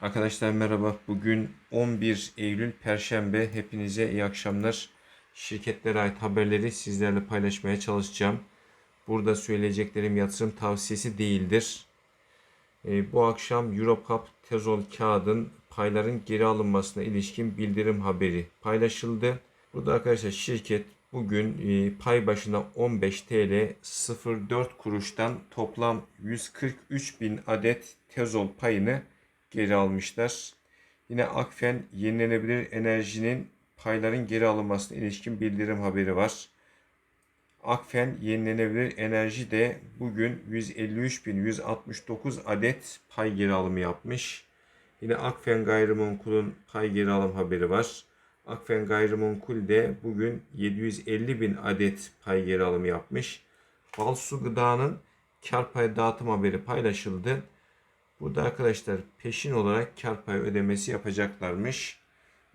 Arkadaşlar merhaba. Bugün 11 Eylül Perşembe. Hepinize iyi akşamlar. Şirketlere ait haberleri sizlerle paylaşmaya çalışacağım. Burada söyleyeceklerim yatırım tavsiyesi değildir. Ee, bu akşam Eurocap Tezol kağıdın payların geri alınmasına ilişkin bildirim haberi paylaşıldı. Burada arkadaşlar şirket bugün e, pay başına 15 TL 04 kuruştan toplam 143 bin adet Tezol payını geri almışlar. Yine Akfen yenilenebilir enerjinin payların geri alınmasına ilişkin bildirim haberi var. Akfen yenilenebilir enerji de bugün 153.169 adet pay geri alımı yapmış. Yine Akfen Gayrimenkul'un pay geri alım haberi var. Akfen Gayrimenkul de bugün 750 bin adet pay geri alımı yapmış. Balsu Gıda'nın kar pay dağıtım haberi paylaşıldı. Burada arkadaşlar peşin olarak kar pay ödemesi yapacaklarmış.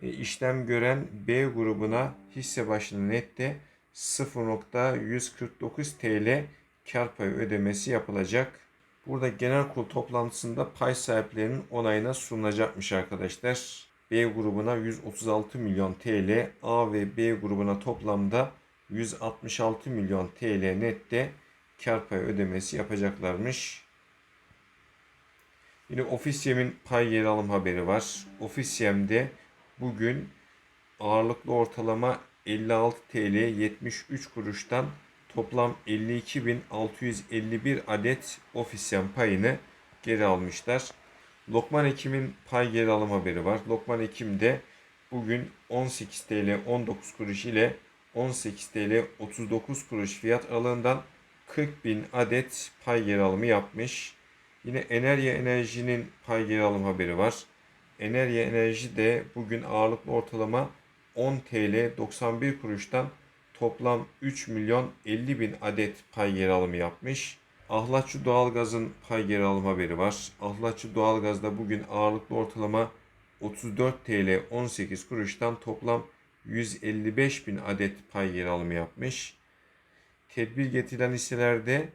E, işlem gören B grubuna hisse başına nette 0.149 TL kar pay ödemesi yapılacak. Burada genel kurul toplantısında pay sahiplerinin onayına sunulacakmış arkadaşlar. B grubuna 136 milyon TL, A ve B grubuna toplamda 166 milyon TL nette kar pay ödemesi yapacaklarmış. Yine Ofisyem'in pay yer alım haberi var. Ofisyem'de bugün ağırlıklı ortalama 56 TL 73 kuruştan toplam 52.651 adet Ofisyem payını geri almışlar. Lokman Ekim'in pay geri alım haberi var. Lokman Ekim'de bugün 18 TL 19 kuruş ile 18 TL 39 kuruş fiyat aralığından 40 bin adet pay geri alımı yapmış. Yine Enerya Enerji'nin pay geri alım haberi var. Enerya Enerji de bugün ağırlıklı ortalama 10 TL 91 kuruştan toplam 3 milyon 50 bin adet pay geri alımı yapmış. Ahlatçı Doğalgaz'ın pay geri alım haberi var. Ahlatçı Doğalgaz'da bugün ağırlıklı ortalama 34 TL 18 kuruştan toplam 155 bin adet pay geri alımı yapmış. Tedbir getirilen hisselerde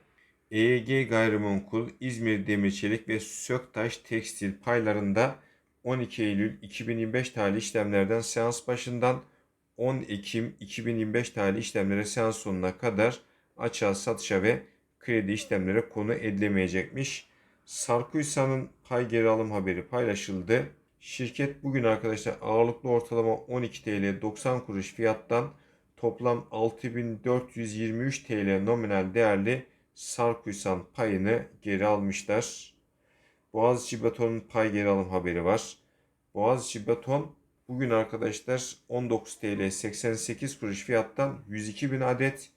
EEG Gayrimenkul, İzmir Demirçelik ve Söktaş Tekstil paylarında 12 Eylül 2025 tarihli işlemlerden seans başından 10 Ekim 2025 tarihli işlemlere seans sonuna kadar açığa satışa ve kredi işlemlere konu edilemeyecekmiş. Sarkuysan'ın pay geri alım haberi paylaşıldı. Şirket bugün arkadaşlar ağırlıklı ortalama 12 TL 90 kuruş fiyattan toplam 6423 TL nominal değerli Sarkuysan payını geri almışlar. Boğaziçi Beton'un pay geri alım haberi var. Boğaziçi Beton bugün arkadaşlar 19 TL 88 kuruş fiyattan 102 bin adet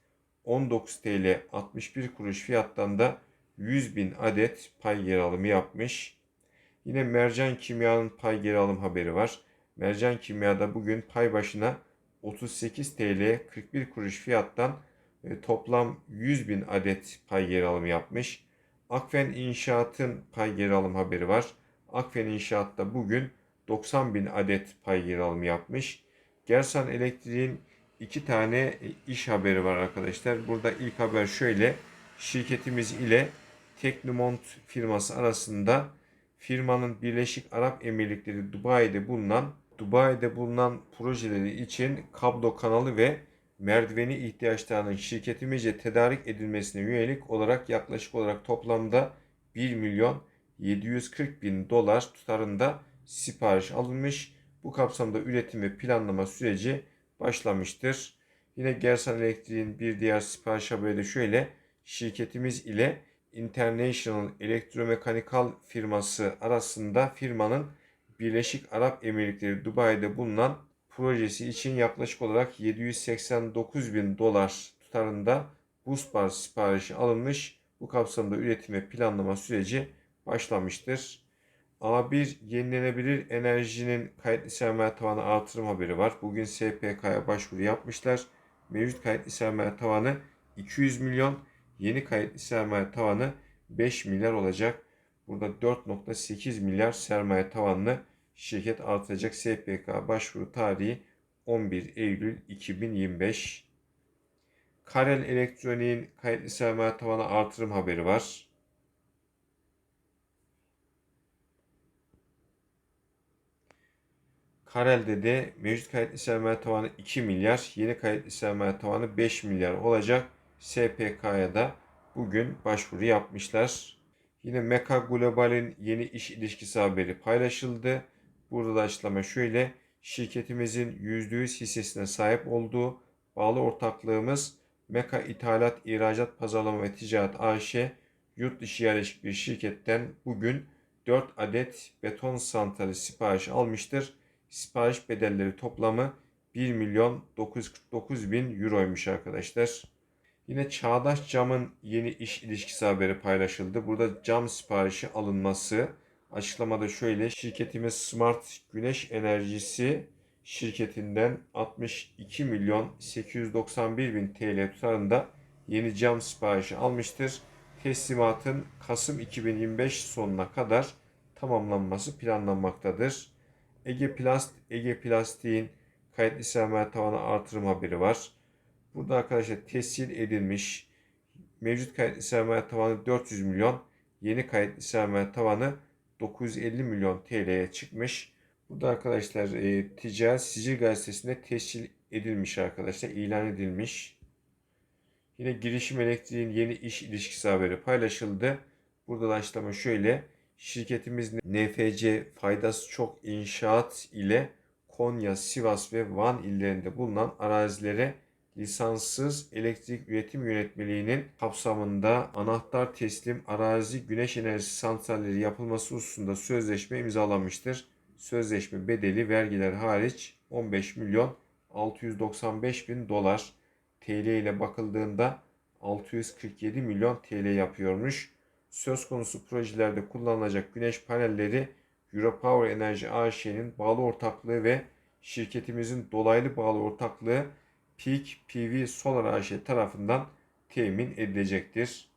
19 TL 61 kuruş fiyattan da 100 bin adet pay geri alımı yapmış. Yine Mercan Kimya'nın pay geri alım haberi var. Mercan Kimya'da bugün pay başına 38 TL 41 kuruş fiyattan toplam 100 bin adet pay geri alımı yapmış. Akfen İnşaat'ın pay geri alım haberi var. Akfen İnşaat'ta bugün 90 bin adet pay geri alımı yapmış. Gersan Elektriğin iki tane e, iş haberi var arkadaşlar. Burada ilk haber şöyle. Şirketimiz ile Teknomont firması arasında firmanın Birleşik Arap Emirlikleri Dubai'de bulunan Dubai'de bulunan projeleri için kablo kanalı ve merdiveni ihtiyaçlarının şirketimizce tedarik edilmesine yönelik olarak yaklaşık olarak toplamda 1 milyon 740 bin dolar tutarında sipariş alınmış. Bu kapsamda üretim ve planlama süreci başlamıştır. Yine Gersan Elektriğin bir diğer sipariş haberi de şöyle. Şirketimiz ile International Electromechanical firması arasında firmanın Birleşik Arap Emirlikleri Dubai'de bulunan projesi için yaklaşık olarak 789 bin dolar tutarında buz bar siparişi alınmış. Bu kapsamda üretim ve planlama süreci başlamıştır. A1 yenilenebilir enerjinin kayıtlı sermaye tavanı artırım haberi var. Bugün SPK'ya başvuru yapmışlar. Mevcut kayıtlı sermaye tavanı 200 milyon, yeni kayıtlı sermaye tavanı 5 milyar olacak. Burada 4.8 milyar sermaye tavanlı şirket artıracak. SPK başvuru tarihi 11 Eylül 2025. Karel Elektronik'in kayıtlı sermaye tavanı artırım haberi var. Karel'de de mevcut kayıtlı sermaye tavanı 2 milyar, yeni kayıtlı sermaye tavanı 5 milyar olacak. SPK'ya da bugün başvuru yapmışlar. Yine Meka Global'in yeni iş ilişkisi haberi paylaşıldı. Burada da açıklama şöyle. Şirketimizin %100 hissesine sahip olduğu bağlı ortaklığımız Meka İthalat, İhracat, Pazarlama ve Ticaret AŞ yurt dışı yerleşik bir şirketten bugün 4 adet beton santrali sipariş almıştır. Sipariş bedelleri toplamı 1 milyon 949 bin euroymuş arkadaşlar. Yine Çağdaş Cam'ın yeni iş ilişkisi haberi paylaşıldı. Burada cam siparişi alınması. Açıklamada şöyle. Şirketimiz Smart Güneş Enerjisi şirketinden 62 milyon 891 bin TL tutarında yeni cam siparişi almıştır. Teslimatın Kasım 2025 sonuna kadar tamamlanması planlanmaktadır. Ege Plast, Ege Plastik'in kayıtlı sermaye tavanı artırım haberi var. Burada arkadaşlar tescil edilmiş mevcut kayıtlı sermaye tavanı 400 milyon, yeni kayıtlı sermaye tavanı 950 milyon TL'ye çıkmış. Burada arkadaşlar e, Ticaret Sicil Gazetesi'nde tescil edilmiş arkadaşlar, ilan edilmiş. Yine girişim elektriğin yeni iş ilişkisi haberi paylaşıldı. Burada da açıklama şöyle. Şirketimiz NFC Faydası Çok İnşaat ile Konya, Sivas ve Van illerinde bulunan arazilere lisanssız elektrik üretim yönetmeliğinin kapsamında anahtar teslim arazi güneş enerjisi santralleri yapılması hususunda sözleşme imzalanmıştır. Sözleşme bedeli vergiler hariç 15 milyon 695 bin dolar TL ile bakıldığında 647 milyon TL yapıyormuş. Söz konusu projelerde kullanılacak güneş panelleri Europower Enerji AŞ'nin bağlı ortaklığı ve şirketimizin dolaylı bağlı ortaklığı Peak PV Solar AŞ tarafından temin edilecektir.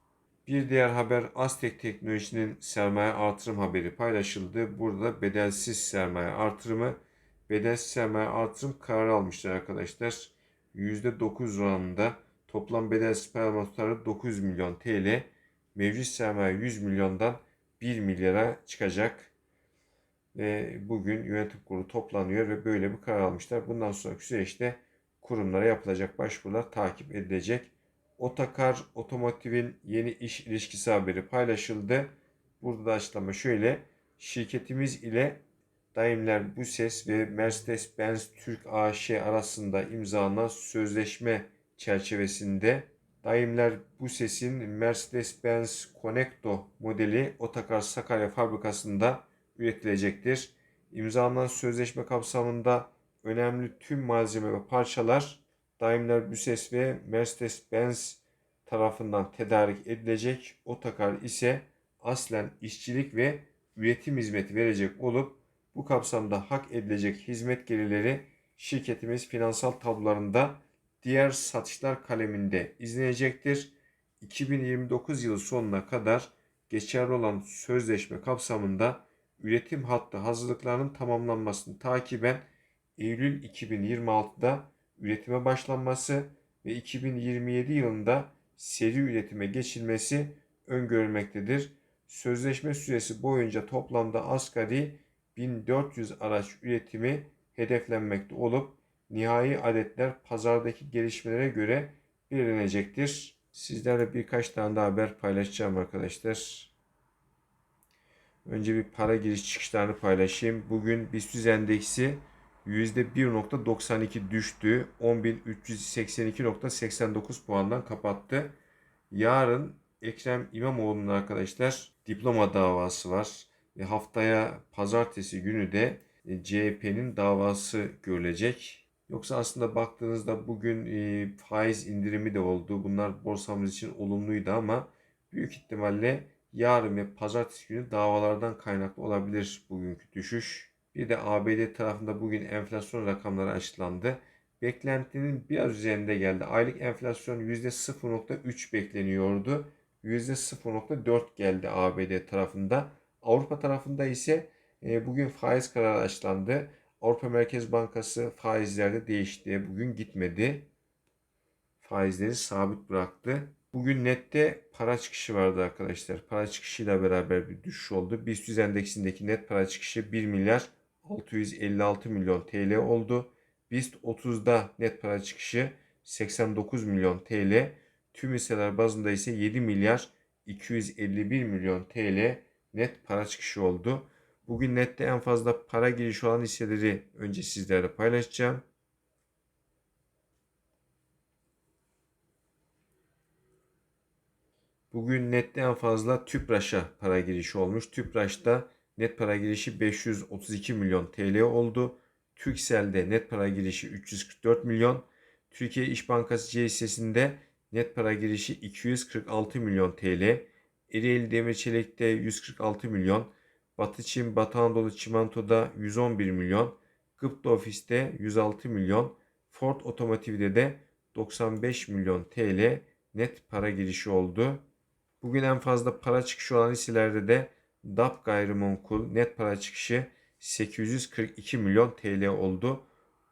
Bir diğer haber Aztek Teknoloji'nin sermaye artırım haberi paylaşıldı. Burada bedelsiz sermaye artırımı, bedelsiz sermaye artırım kararı almışlar arkadaşlar. %9 oranında toplam bedelsiz paylaşma tutarı 9 milyon TL, mevcut sermaye 100 milyondan 1 milyara çıkacak. Ve bugün yönetim kurulu toplanıyor ve böyle bir karar almışlar. Bundan sonraki süreçte kurumlara yapılacak başvurular takip edilecek. Otakar Otomotiv'in yeni iş ilişkisi haberi paylaşıldı. Burada da açıklama şöyle. Şirketimiz ile Daimler Buses ve Mercedes-Benz Türk AŞ arasında imzalanan sözleşme çerçevesinde Daimler Buses'in Mercedes-Benz Conecto modeli Otakar Sakarya fabrikasında üretilecektir. İmzalanan sözleşme kapsamında önemli tüm malzeme ve parçalar Daimler Buses ve Mercedes-Benz tarafından tedarik edilecek. Otakar ise aslen işçilik ve üretim hizmeti verecek olup bu kapsamda hak edilecek hizmet gelirleri şirketimiz finansal tablolarında diğer satışlar kaleminde izlenecektir. 2029 yılı sonuna kadar geçerli olan sözleşme kapsamında üretim hattı hazırlıklarının tamamlanmasını takiben Eylül 2026'da üretime başlanması ve 2027 yılında seri üretime geçilmesi öngörülmektedir. Sözleşme süresi boyunca toplamda asgari 1400 araç üretimi hedeflenmekte olup nihai adetler pazardaki gelişmelere göre belirlenecektir. Sizlerle birkaç tane daha haber paylaşacağım arkadaşlar. Önce bir para giriş çıkışlarını paylaşayım. Bugün BIST endeksi %1.92 düştü. 10.382.89 puandan kapattı. Yarın Ekrem İmamoğlu'nun arkadaşlar diploma davası var. Ve haftaya pazartesi günü de e, CHP'nin davası görülecek. Yoksa aslında baktığınızda bugün e, faiz indirimi de oldu. Bunlar borsamız için olumluydu ama büyük ihtimalle yarın ve pazartesi günü davalardan kaynaklı olabilir bugünkü düşüş. Bir de ABD tarafında bugün enflasyon rakamları açıklandı. Beklentinin biraz üzerinde geldi. Aylık enflasyon %0.3 bekleniyordu. %0.4 geldi ABD tarafında. Avrupa tarafında ise e, bugün faiz kararı açıklandı. Avrupa Merkez Bankası faizlerde değişti. Bugün gitmedi. Faizleri sabit bıraktı. Bugün nette para çıkışı vardı arkadaşlar. Para çıkışıyla beraber bir düşüş oldu. BIST endeksindeki net para çıkışı 1 milyar 656 milyon TL oldu. BIST 30'da net para çıkışı 89 milyon TL. Tüm hisseler bazında ise 7 milyar 251 milyon TL net para çıkışı oldu. Bugün nette en fazla para girişi olan hisseleri önce sizlerle paylaşacağım. Bugün nette en fazla Tüpraş'a para girişi olmuş. Tüpraş'ta net para girişi 532 milyon TL oldu. Türkcell'de net para girişi 344 milyon. Türkiye İş Bankası C hissesinde net para girişi 246 milyon TL. Ereğli Demir Çelik'te 146 milyon. Batı Çin, Batı Anadolu Çimento'da 111 milyon. Gıpta Ofis'te 106 milyon. Ford Otomotiv'de de 95 milyon TL net para girişi oldu. Bugün en fazla para çıkışı olan hisselerde de DAP Gayrimenkul net para çıkışı 842 milyon TL oldu.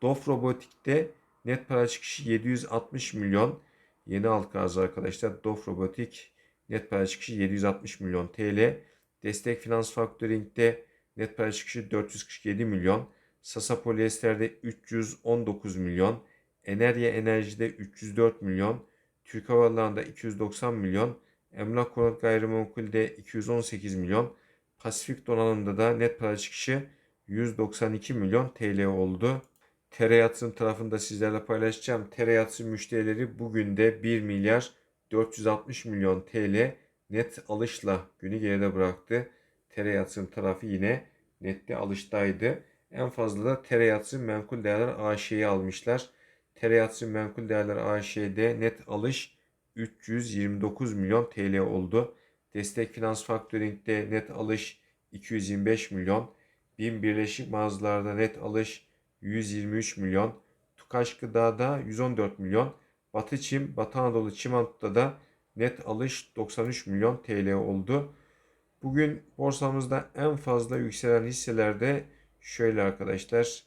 Dof Robotik'te net para çıkışı 760 milyon. Yeni halka arz arkadaşlar. Dof Robotik net para çıkışı 760 milyon TL. Destek Finans Factoring'de net para çıkışı 447 milyon. Sasa Polyester'de 319 milyon. Enerya Enerji'de 304 milyon. Türk Hava Yolları'nda 290 milyon. Emlak Konut Gayrimenkul'de 218 milyon. Pasifik Donanım'da da net para çıkışı 192 milyon TL oldu. Tere yatırım tarafında sizlerle paylaşacağım. Tere yatırım müşterileri bugün de 1 milyar 460 milyon TL net alışla günü geride bıraktı. Tere yatırım tarafı yine nette alıştaydı. En fazla da Tere yatırım menkul değerler AŞ'yi almışlar. Tere yatırım menkul değerler AŞ'de net alış 329 milyon TL oldu. Destek Finans Factoring'de net alış 225 milyon. BİM Birleşik Mağazalar'da net alış 123 milyon. Tukaş Gıda'da 114 milyon. Batı Çim, Batı Anadolu Çimento'da da net alış 93 milyon TL oldu. Bugün borsamızda en fazla yükselen hisselerde şöyle arkadaşlar.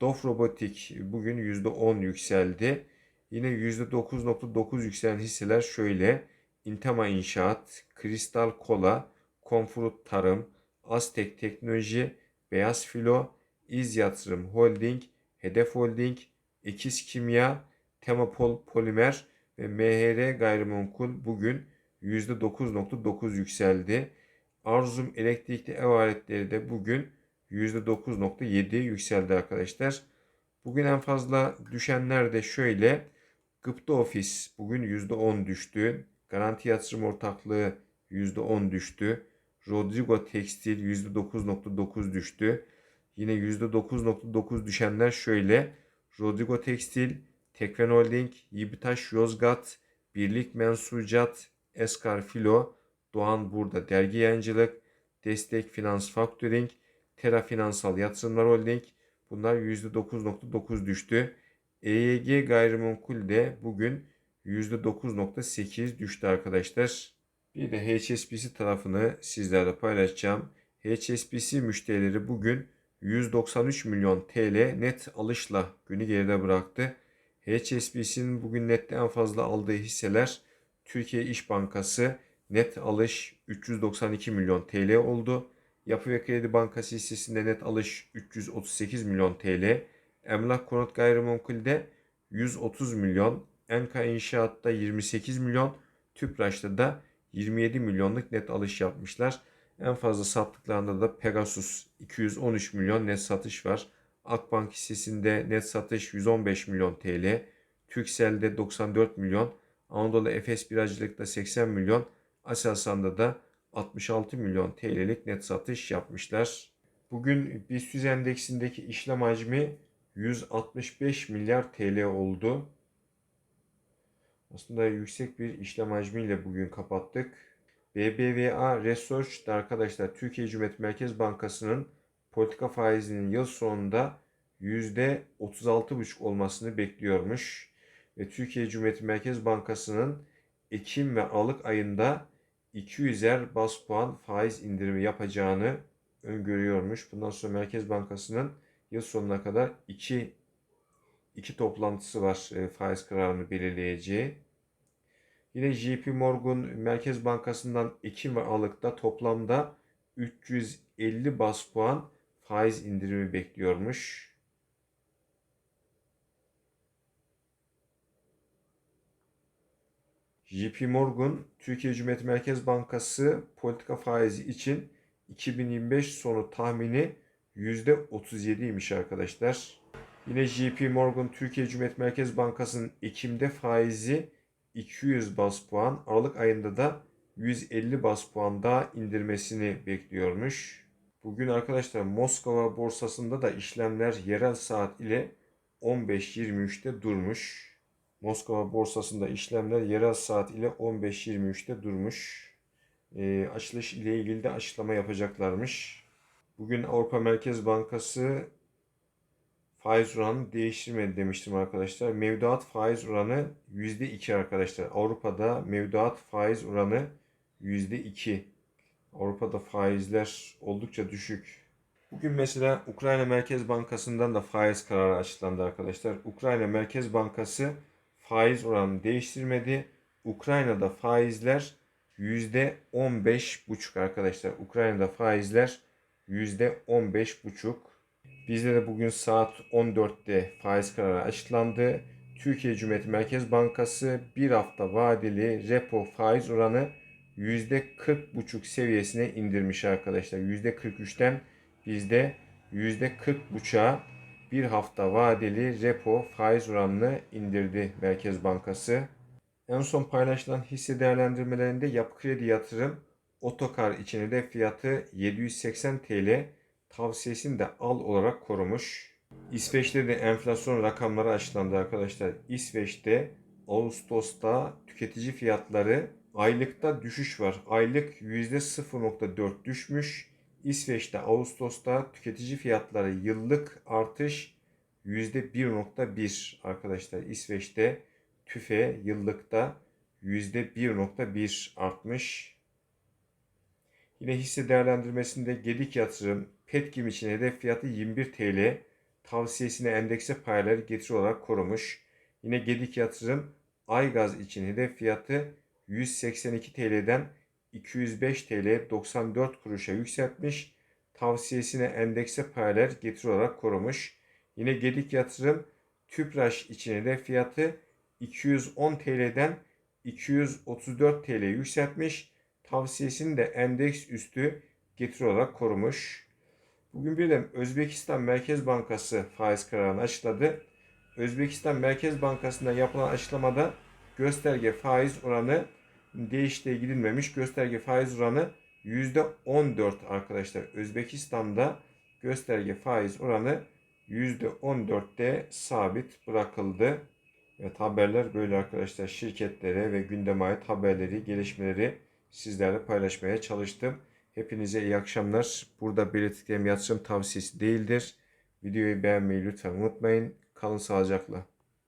Dof Robotik bugün %10 yükseldi. Yine %9.9 yükselen hisseler şöyle. Intema İnşaat, Kristal Kola, Konfurut Tarım, Aztek Teknoloji, Beyaz Filo, İz Yatırım Holding, Hedef Holding, Ekiz Kimya, Temapol Polimer ve MHR Gayrimenkul bugün %9.9 yükseldi. Arzum elektrikli ev aletleri de bugün %9.7 yükseldi arkadaşlar. Bugün en fazla düşenler de şöyle. Gıpta Ofis bugün %10 düştü. Garanti Yatırım Ortaklığı %10 düştü. Rodrigo Tekstil %9.9 düştü. Yine %9.9 düşenler şöyle. Rodrigo Tekstil, Tekfen Holding, Yibitaş Yozgat, Birlik Mensucat, Eskar Filo, Doğan Burada Dergi Yayıncılık, Destek Finans Factoring, Tera Finansal Yatırımlar Holding bunlar %9.9 düştü. EYG gayrimenkul de bugün %9.8 düştü arkadaşlar. Bir de HSBC tarafını sizlerle paylaşacağım. HSBC müşterileri bugün 193 milyon TL net alışla günü geride bıraktı. HSBC'nin bugün nette en fazla aldığı hisseler Türkiye İş Bankası net alış 392 milyon TL oldu. Yapı ve Kredi Bankası hissesinde net alış 338 milyon TL. Emlak Konut Gayrimenkul'de 130 milyon. Enka İnşaat'ta 28 milyon. Tüpraş'ta da 27 milyonluk net alış yapmışlar. En fazla sattıklarında da Pegasus 213 milyon net satış var. Akbank hissesinde net satış 115 milyon TL. Türkcell'de 94 milyon. Anadolu Efes Biracılık'ta 80 milyon. Aselsan'da da 66 milyon TL'lik net satış yapmışlar. Bugün BIST endeksindeki işlem hacmi 165 milyar TL oldu. Aslında yüksek bir işlem hacmiyle bugün kapattık. BBVA Research de arkadaşlar Türkiye Cumhuriyet Merkez Bankası'nın politika faizinin yıl sonunda %36,5 olmasını bekliyormuş. Ve Türkiye Cumhuriyet Merkez Bankası'nın Ekim ve Aralık ayında 200'er bas puan faiz indirimi yapacağını öngörüyormuş. Bundan sonra Merkez Bankası'nın yıl sonuna kadar iki, iki toplantısı var e, faiz kararını belirleyeceği. Yine JP Morgan Merkez Bankası'ndan Ekim ve Aralık'ta toplamda 350 bas puan faiz indirimi bekliyormuş. JP Morgan, Türkiye Cumhuriyet Merkez Bankası politika faizi için 2025 sonu tahmini %37'ymiş arkadaşlar. Yine JP Morgan Türkiye Cumhuriyet Merkez Bankası'nın Ekim'de faizi 200 bas puan, Aralık ayında da 150 bas puan daha indirmesini bekliyormuş. Bugün arkadaşlar Moskova borsasında da işlemler yerel saat ile 15.23'te durmuş. Moskova borsasında işlemler yerel saat ile 15.23'te durmuş. E, açılış ile ilgili de açıklama yapacaklarmış. Bugün Avrupa Merkez Bankası faiz oranı değiştirmedi demiştim arkadaşlar. Mevduat faiz oranı %2 arkadaşlar. Avrupa'da mevduat faiz oranı %2. Avrupa'da faizler oldukça düşük. Bugün mesela Ukrayna Merkez Bankası'ndan da faiz kararı açıklandı arkadaşlar. Ukrayna Merkez Bankası faiz oranını değiştirmedi. Ukrayna'da faizler %15,5 arkadaşlar. Ukrayna'da faizler %15,5. Bizde de bugün saat 14'te faiz kararı açıklandı. Türkiye Cumhuriyeti Merkez Bankası bir hafta vadeli repo faiz oranı %40,5 seviyesine indirmiş arkadaşlar. %43'ten bizde %40,5'a bir hafta vadeli repo faiz oranını indirdi Merkez Bankası. En son paylaşılan hisse değerlendirmelerinde Yapı Kredi Yatırım Otokar için de fiyatı 780 TL tavsiyesini de al olarak korumuş. İsveç'te de enflasyon rakamları açıklandı arkadaşlar. İsveç'te Ağustos'ta tüketici fiyatları aylıkta düşüş var. Aylık %0.4 düşmüş. İsveç'te Ağustos'ta tüketici fiyatları yıllık artış %1.1 arkadaşlar. İsveç'te tüfe yıllıkta %1.1 artmış. Yine hisse değerlendirmesinde Gedik Yatırım, Petkim için hedef fiyatı 21 TL, tavsiyesine endekse payları getiri olarak korumuş. Yine Gedik Yatırım, Aygaz için hedef fiyatı 182 TL'den 205 TL 94 kuruşa yükseltmiş. Tavsiyesine endekse paylar getiri olarak korumuş. Yine Gedik Yatırım Tüpraş için hedef fiyatı 210 TL'den 234 TL yükseltmiş. Tavsiyesini de endeks üstü getiri olarak korumuş. Bugün bir de Özbekistan Merkez Bankası faiz kararını açıkladı. Özbekistan Merkez Bankası'ndan yapılan açıklamada gösterge faiz oranı değiştiği gidilmemiş. Gösterge faiz oranı %14 arkadaşlar. Özbekistan'da gösterge faiz oranı %14'te sabit bırakıldı. Evet haberler böyle arkadaşlar. Şirketlere ve gündeme ait haberleri, gelişmeleri sizlerle paylaşmaya çalıştım. Hepinize iyi akşamlar. Burada belirttiklerim yatırım tavsiyesi değildir. Videoyu beğenmeyi lütfen unutmayın. Kalın sağlıcakla.